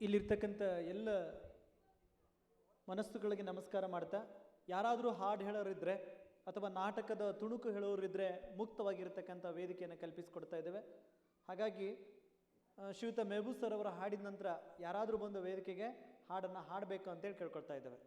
ಇಲ್ಲಿರ್ತಕ್ಕಂಥ ಎಲ್ಲ ಮನಸ್ಸುಗಳಿಗೆ ನಮಸ್ಕಾರ ಮಾಡ್ತಾ ಯಾರಾದರೂ ಹಾಡು ಹೇಳೋರಿದ್ದರೆ ಅಥವಾ ನಾಟಕದ ತುಣುಕು ಹೇಳೋರಿದ್ದರೆ ಮುಕ್ತವಾಗಿರ್ತಕ್ಕಂಥ ವೇದಿಕೆಯನ್ನು ಕಲ್ಪಿಸಿಕೊಡ್ತಾ ಇದ್ದೇವೆ. ಹಾಗಾಗಿ ಆ, ಶ್ರೀಯುತ ಮೆಹಬೂಬ್ ಸರ್ ಅವರ ಹಾಡಿದ ನಂತರ ಯಾರಾದರೂ ಬಂದು ವೇದಿಕೆಗೆ ಹಾಡನ್ನು ಹಾಡಬೇಕು ಅಂತೇಳಿ ಕೇಳ್ಕೊಳ್ತಾ ಇದ್ದೇವೆ.